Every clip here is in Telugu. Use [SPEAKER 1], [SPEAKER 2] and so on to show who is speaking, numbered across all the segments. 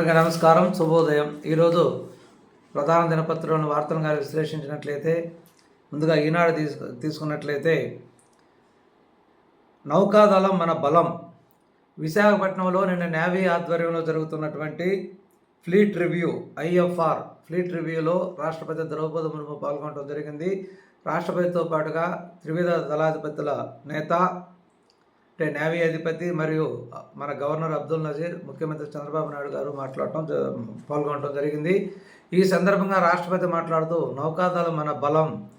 [SPEAKER 1] అందరికీ నమస్కారం శుభోదయం. ఈరోజు ప్రధాన దినపత్రంలోని వార్తలను గారు విశ్లేషించినట్లయితే ముందుగా ఈనాడు తీసు తీసుకున్నట్లయితే నౌకాదళం మన బలం. విశాఖపట్నంలో నిన్న నేవీ ఆధ్వర్యంలో జరుగుతున్నటువంటి ఫ్లీట్ రివ్యూ ఐఎఫ్ఆర్ ఫ్లీట్ రివ్యూలో రాష్ట్రపతి ద్రౌపది ముర్ము పాల్గొనడం జరిగింది. రాష్ట్రపతితో పాటుగా త్రివిధ దళాధిపతుల నేత అంటే నేవీ అధిపతి మరియు మన గవర్నర్ అబ్దుల్ నజీర్ ముఖ్యమంత్రి చంద్రబాబు నాయుడు గారు మాట్లాడటం జ- పాల్గొనడం జరిగింది. ఈ సందర్భంగా రాష్ట్రపతి మాట్లాడుతూ నౌకాదళం మన బలం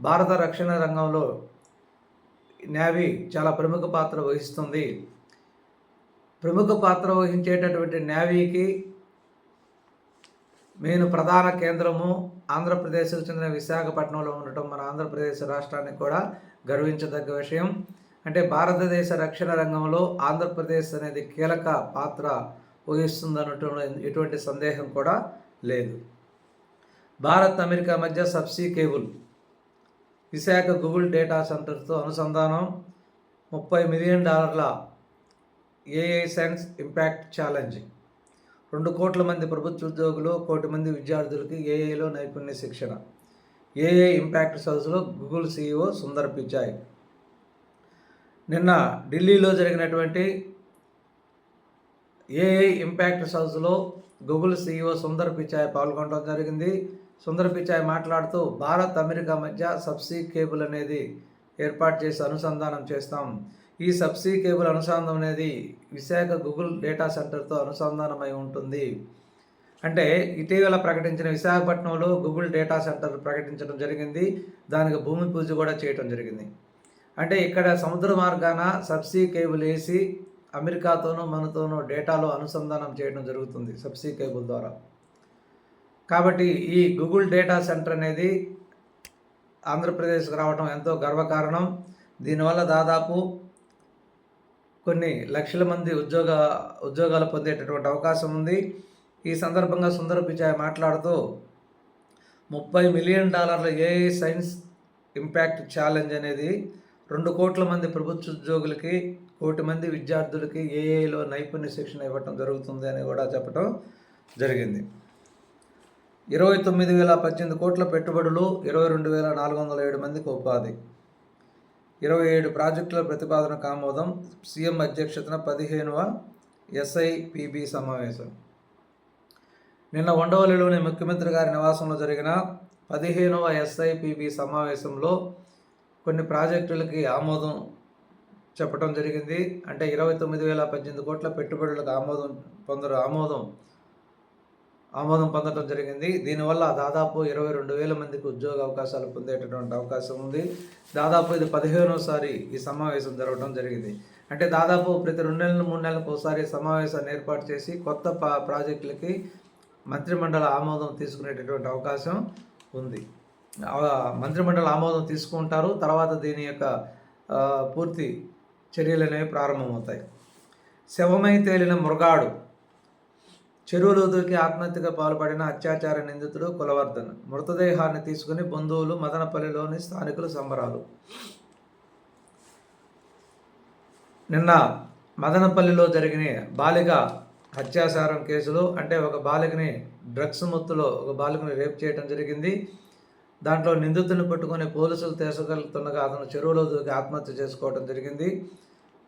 [SPEAKER 1] భారత రక్షణ రంగంలో నేవీ చాలా ప్రముఖ పాత్ర వహిస్తుంది. ప్రముఖ పాత్ర వహించేటటువంటి నేవీకి నేను ప్రధాన కేంద్రము ఆంధ్రప్రదేశ్కు చెందిన విశాఖపట్నంలో ఉండటం మన ఆంధ్రప్రదేశ్ రాష్ట్రానికి కూడా గర్వించదగ్గ విషయం. అంటే భారతదేశ రక్షణ రంగంలో ఆంధ్రప్రదేశ్ అనేది కీలక పాత్ర వహిస్తుందనటంలో ఎటువంటి సందేహం కూడా లేదు. భారత్ అమెరికా మధ్య subsea cable Visakha Google data సెంటర్తో అనుసంధానం ముప్పై మిలియన్ డాలర్ల ఏఐ సైన్స్ ఇంపాక్ట్ ఛాలెంజ్. రెండు కోట్ల మంది ప్రభుత్వ ఉద్యోగులు కోటి మంది విద్యార్థులకి ఏఐలో నైపుణ్య శిక్షణ. ఏఐ ఇంపాక్ట్ సదస్సులో గూగుల్ సీఈఓ సుందర్ పిచాయ్ నిన్న ఢిల్లీలో జరిగినటువంటి ఏఐ ఇంపాక్ట్ సదస్సులో గూగుల్ సీఈఓ సుందర్ పిచాయ్ పాల్గొనడం జరిగింది. సుందర్ పిచాయ్ మాట్లాడుతూ భారత్ అమెరికా మధ్య సబ్సీ కేబుల్ అనేది ఏర్పాటు చేసి అనుసంధానం చేస్తాం. ఈ సబ్సీ కేబుల్ అనుసంధానం అనేది విశాఖ గూగుల్ డేటా సెంటర్తో అనుసంధానమై ఉంటుంది. అంటే ఇటీవల ప్రకటించిన విశాఖపట్నంలో గూగుల్ డేటా సెంటర్ ప్రకటించడం జరిగింది. దానికి భూమి పూజ కూడా చేయడం జరిగింది. అంటే ఇక్కడ సముద్ర మార్గాన సబ్సీ కేబుల్ వేసి అమెరికాతోనూ మనతోనూ డేటాలో అనుసంధానం చేయడం జరుగుతుంది సబ్సీ కేబుల్ ద్వారా. కాబట్టి ఈ గూగుల్ డేటా సెంటర్ అనేది ఆంధ్రప్రదేశ్కి రావడం ఎంతో గర్వకారణం. దీనివల్ల దాదాపు కొన్ని లక్షల మంది ఉద్యోగ ఉద్యోగాలు పొందేటటువంటి అవకాశం ఉంది. ఈ సందర్భంగా సుందర పిచాయ్ మాట్లాడుతూ ముప్పై మిలియన్ డాలర్ల ఏఐ సైన్స్ ఇంపాక్ట్ ఛాలెంజ్ అనేది రెండు కోట్ల మంది ప్రభుత్వ ఉద్యోగులకి కోటి మంది విద్యార్థులకి ఏఐలో నైపుణ్య శిక్షణ ఇవ్వటం జరుగుతుంది అని కూడా చెప్పడం జరిగింది. ఇరవై తొమ్మిది వేల పద్దెనిమిది కోట్ల పెట్టుబడులు ఇరవై రెండు వేల నాలుగు వందల ఏడు మందికి ఉపాధి. ఇరవై ఏడు ప్రాజెక్టుల ప్రతిపాదనకు ఆమోదం సీఎం అధ్యక్షతన పదిహేనవ ఎస్ఐపిబి సమావేశం. నిన్న ఉండవల్లిలోని ముఖ్యమంత్రి గారి నివాసంలో జరిగిన పదిహేనవ ఎస్ఐపిబి సమావేశంలో కొన్ని ప్రాజెక్టులకి ఆమోదం చెప్పడం జరిగింది. అంటే ఇరవై తొమ్మిది వేల పద్దెనిమిది కోట్ల పెట్టుబడులకు ఆమోదం పొందరు ఆమోదం ఆమోదం పొందడం జరిగింది. దీనివల్ల దాదాపు ఇరవై రెండు వేల మందికి ఉద్యోగ అవకాశాలు పొందేటటువంటి అవకాశం ఉంది. దాదాపు ఇది పదిహేనోసారి ఈ సమావేశం జరగడం జరిగింది. అంటే దాదాపు ప్రతి రెండు నెలలు మూడు నెలలకు ఒకసారి సమావేశాన్ని ఏర్పాటు చేసి కొత్త పా ప్రాజెక్టులకి మంత్రిమండలి ఆమోదం తీసుకునేటటువంటి అవకాశం ఉంది. మంత్రిమండలి ఆమోదం తీసుకుంటారు. తర్వాత దీని యొక్క పూర్తి చర్యలు అనేవి ప్రారంభమవుతాయి. శవమై తేలిన మృగాడు చెరువులో దూకి ఆత్మహత్యగా పాల్పడిన అత్యాచార నిందితుడు కులవర్ధన్. మృతదేహాన్ని తీసుకుని బంధువులు మదనపల్లిలోని స్థానికులు సంబరాలు. నిన్న మదనపల్లిలో జరిగిన బాలిక అత్యాచారం కేసులో అంటే ఒక బాలికని డ్రగ్స్ మొత్తులో ఒక బాలికని రేప్ చేయడం జరిగింది. దాంట్లో నిందితుని పట్టుకొని పోలీసులు తీసుకెళ్తుండగా అతను చెరువులో దూకి ఆత్మహత్య చేసుకోవడం జరిగింది.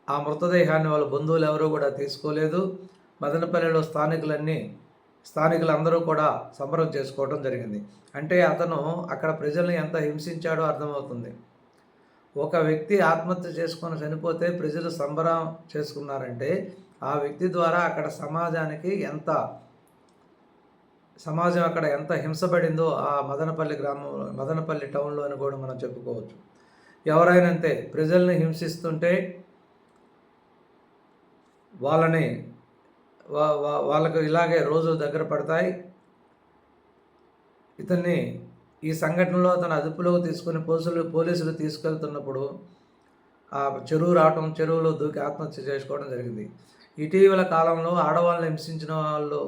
[SPEAKER 1] ఆ మృతదేహాన్ని వాళ్ళ బంధువులు ఎవరూ కూడా తీసుకోలేదు. మదనపల్లిలో స్థానికులన్నీ స్థానికులందరూ కూడా సంబరం చేసుకోవడం జరిగింది. అంటే అతను అక్కడ ప్రజల్ని ఎంత హింసించాడో అర్థమవుతుంది. ఒక వ్యక్తి ఆత్మహత్య చేసుకొని చనిపోతే ప్రజలు సంబరం చేసుకున్నారంటే ఆ వ్యక్తి ద్వారా అక్కడ సమాజానికి ఎంత సమాజం అక్కడ ఎంత హింసపడిందో ఆ మదనపల్లి గ్రామం మదనపల్లి టౌన్లో అని కూడా మనం చెప్పుకోవచ్చు. ఎవరైనా అంతే ప్రజల్ని హింసిస్తుంటే వాళ్ళని వాళ్ళకు ఇలాగే రోజు దగ్గర పడతాయి. ఇతన్ని ఈ సంఘటనలో తన అదుపులోకి తీసుకుని పోలీసులు పోలీసులు తీసుకెళ్తున్నప్పుడు ఆ చెరువు రావటం చెరువులో దూకి ఆత్మహత్య చేసుకోవడం జరిగింది. ఇటీవల కాలంలో ఆడవాళ్ళని హింసించిన వాళ్ళు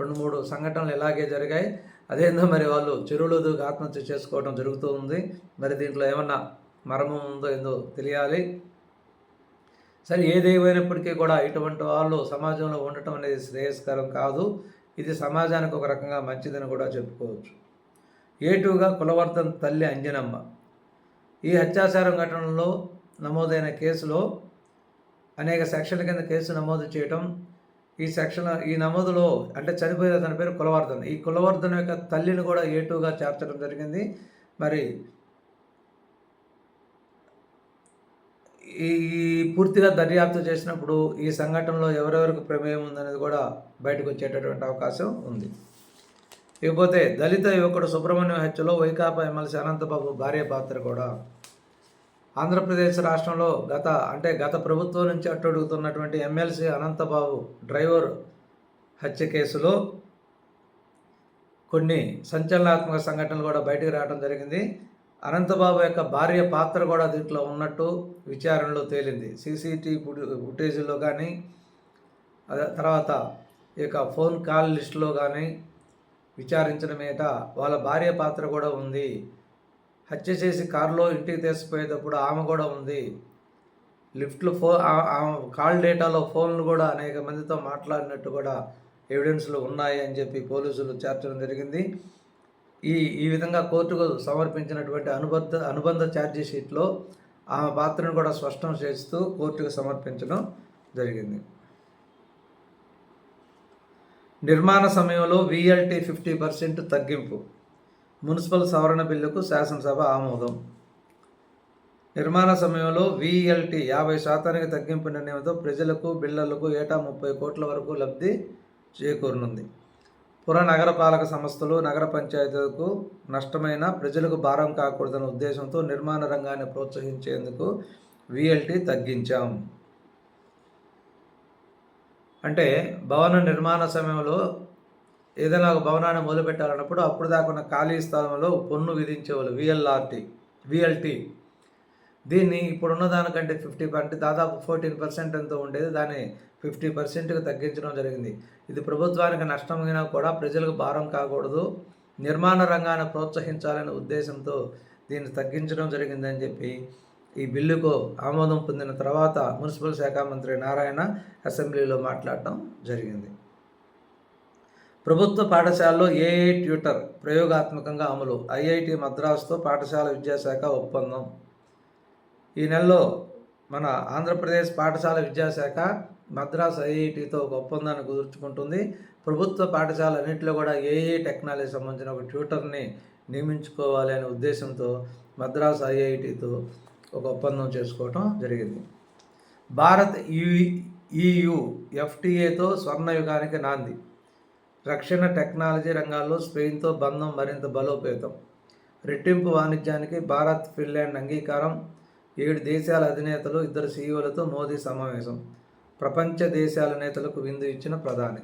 [SPEAKER 1] రెండు మూడు సంఘటనలు ఇలాగే జరిగాయి అదేందో మరి వాళ్ళు చెరువులో దూకి ఆత్మహత్య చేసుకోవడం జరుగుతూ ఉంది మరి దీంట్లో ఏమన్నా మర్మం ఉందో ఏందో తెలియాలి. సరే ఏదేమైనప్పటికీ కూడా ఇటువంటి వాళ్ళు సమాజంలో ఉండటం అనేది శ్రేయస్కరం కాదు. ఇది సమాజానికి ఒక రకంగా మంచిదని కూడా చెప్పుకోవచ్చు. ఏటుగా కులవర్ధన్ తల్లి అంజనమ్మ. ఈ అత్యాచారం ఘటనలో నమోదైన కేసులో అనేక సెక్షన్ల కింద కేసు నమోదు చేయటం ఈ సెక్షన్ ఈ నమోదులో అంటే చనిపోయిన తన పేరు కులవర్ధన్. ఈ కులవర్ధన్ యొక్క తల్లిని కూడా ఏటుగా చేర్చడం జరిగింది. మరి ఈ పూర్తిగా దర్యాప్తు చేసినప్పుడు ఈ సంఘటనలో ఎవరెవరికి ప్రమేయం ఉందనేది కూడా బయటకు వచ్చేటటువంటి అవకాశం ఉంది. ఇకపోతే దళిత యువకుడు సుబ్రహ్మణ్యం హత్యలో వైకాపా ఎమ్మెల్సీ అనంతబాబు భార్య పాత్ర కూడా ఆంధ్రప్రదేశ్ రాష్ట్రంలో గత అంటే గత ప్రభుత్వం నుంచి అట్టడుగుతున్నటువంటి ఎమ్మెల్సీ అనంతబాబు డ్రైవర్ హత్య కేసులో కొన్ని సంచలనాత్మక సంఘటనలు కూడా బయటకు రావడం జరిగింది. అనంతబాబు యొక్క భార్య పాత్ర కూడా దీంట్లో ఉన్నట్టు విచారణలో తేలింది. సీసీటీవీ ఫుటేజీలో కానీ తర్వాత ఈ యొక్క ఫోన్ కాల్ లిస్టులో కానీ విచారించడం మీద వాళ్ళ భార్య పాత్ర కూడా ఉంది. హత్య చేసి కారులో ఇంటికి తీసుకుపోయేటప్పుడు ఆమె కూడా ఉంది. లిఫ్ట్లో ఫో కాల్ డేటాలో ఫోన్లు కూడా అనేక మందితో మాట్లాడినట్టు కూడా ఎవిడెన్స్లు ఉన్నాయి అని చెప్పి పోలీసులు చేర్చడం జరిగింది. ఈ ఈ విధంగా కోర్టుకు సమర్పించినటువంటి అనుబంధ అనుబంధ ఛార్జీ షీట్లో ఆమె పాత్రను కూడా స్పష్టం చేస్తూ కోర్టుకు సమర్పించడం జరిగింది. నిర్మాణ సమయంలో విఎల్టీ ఫిఫ్టీ పర్సెంట్ తగ్గింపు. మున్సిపల్ సవరణ బిల్లుకు శాసనసభ ఆమోదం. నిర్మాణ సమయంలో విఎల్టీ యాభై శాతానికి తగ్గింపు నిర్ణయంతో ప్రజలకు బిళ్ళలకు ఏటా ముప్పై కోట్ల వరకు లబ్ధి చేకూరనుంది. పుర నగరపాలక సంస్థలు నగర పంచాయతీలకు నష్టమైన ప్రజలకు భారం కాకూడదన్న ఉద్దేశంతో నిర్మాణ రంగాన్ని ప్రోత్సహించేందుకు విఎల్టీ తగ్గించాం. అంటే భవన నిర్మాణ సమయంలో ఏదైనా ఒక భవనాన్ని మొదలుపెట్టాలన్నప్పుడు అప్పుడు దాకా ఉన్న ఖాళీ స్థలంలో పన్ను విధించేవాళ్ళు విఎల్ఆర్టీ విఎల్టీ దీన్ని ఇప్పుడున్న దానికంటే ఫిఫ్టీ అంటే దాదాపు ఫోర్టీన్ పర్సెంట్ ఎంతో ఉండేది. దాన్ని ఫిఫ్టీ పర్సెంట్కి తగ్గించడం జరిగింది. ఇది ప్రభుత్వానికి నష్టమైనా కూడా ప్రజలకు భారం కాకూడదు. నిర్మాణ రంగాన్ని ప్రోత్సహించాలనే ఉద్దేశంతో దీన్ని తగ్గించడం జరిగిందని చెప్పి ఈ బిల్లుకు ఆమోదం పొందిన తర్వాత మున్సిపల్ శాఖ మంత్రి నారాయణ అసెంబ్లీలో మాట్లాడటం జరిగింది. ప్రభుత్వ పాఠశాలలో ఏఐ ట్యూటర్ ప్రయోగాత్మకంగా అమలు? ఐఐటి మద్రాసుతో పాఠశాల విద్యాశాఖ ఒప్పందం. ఈ నెలలో మన ఆంధ్రప్రదేశ్ పాఠశాల విద్యాశాఖ మద్రాస్ ఐఐటితో ఒక ఒప్పందాన్ని కుదుర్చుకుంటుంది. ప్రభుత్వ పాఠశాల అన్నింటిలో కూడా ఏఏ టెక్నాలజీ సంబంధించిన ఒక ట్యూటర్ని నియమించుకోవాలి అనే ఉద్దేశంతో మద్రాస్ ఐఐటితో ఒక ఒప్పందం చేసుకోవటం జరిగింది. భారత్ ఈయు ఎఫ్టీఏతో స్వర్ణయుగానికి నాంది. రక్షణ టెక్నాలజీ రంగాల్లో స్పెయిన్తో బంధం మరింత బలోపేతం. రెట్టింపు వాణిజ్యానికి భారత్ ఫిన్లాండ్ అంగీకారం. ఏడు దేశాల అధినేతలు ఇద్దరు సీఈఓలతో మోదీ సమావేశం. ప్రపంచ దేశాల నేతలకు విందు ఇచ్చిన ప్రధాని.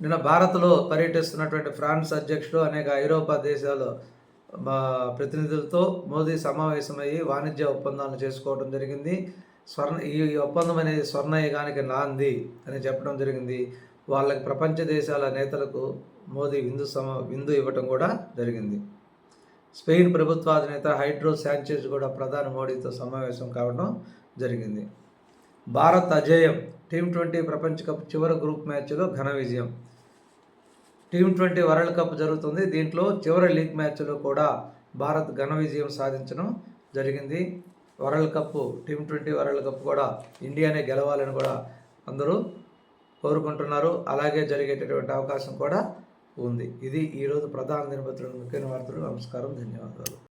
[SPEAKER 1] నిన్న భారత్లో పర్యటిస్తున్నటువంటి ఫ్రాన్స్ అధ్యక్షుడు అనేక ఐరోపా దేశాల ప్రతినిధులతో మోదీ సమావేశమయ్యి వాణిజ్య ఒప్పందాలను చేసుకోవడం జరిగింది. స్వర్ణ ఈ ఒప్పందం అనేది స్వర్ణయుగానికి నాంది అని చెప్పడం జరిగింది. వాళ్ళకి ప్రపంచ దేశాల నేతలకు మోదీ విందు సమ విందు ఇవ్వటం కూడా జరిగింది. స్పెయిన్ ప్రభుత్వాధినేత హైడ్రో శాంచేజ్ కూడా ప్రధాని మోడీతో సమావేశం కావడం జరిగింది. భారత్ అజేయం టీమ్ ట్వంటీ ప్రపంచ కప్ చివరి గ్రూప్ మ్యాచ్లో ఘన విజయం. టీమ్ ట్వంటీ వరల్డ్ కప్ జరుగుతుంది. దీంట్లో చివరి లీగ్ మ్యాచ్లో కూడా భారత్ ఘన విజయం సాధించడం జరిగింది. World cup team twenty world cup కూడా ఇండియానే గెలవాలని కూడా అందరూ కోరుకుంటున్నారు. అలాగే జరిగేటటువంటి అవకాశం కూడా ఉంది. ఇది ఈరోజు ప్రధాన దినపత్రికల ముఖ్యమైన వార్తలు. నమస్కారం. ధన్యవాదాలు.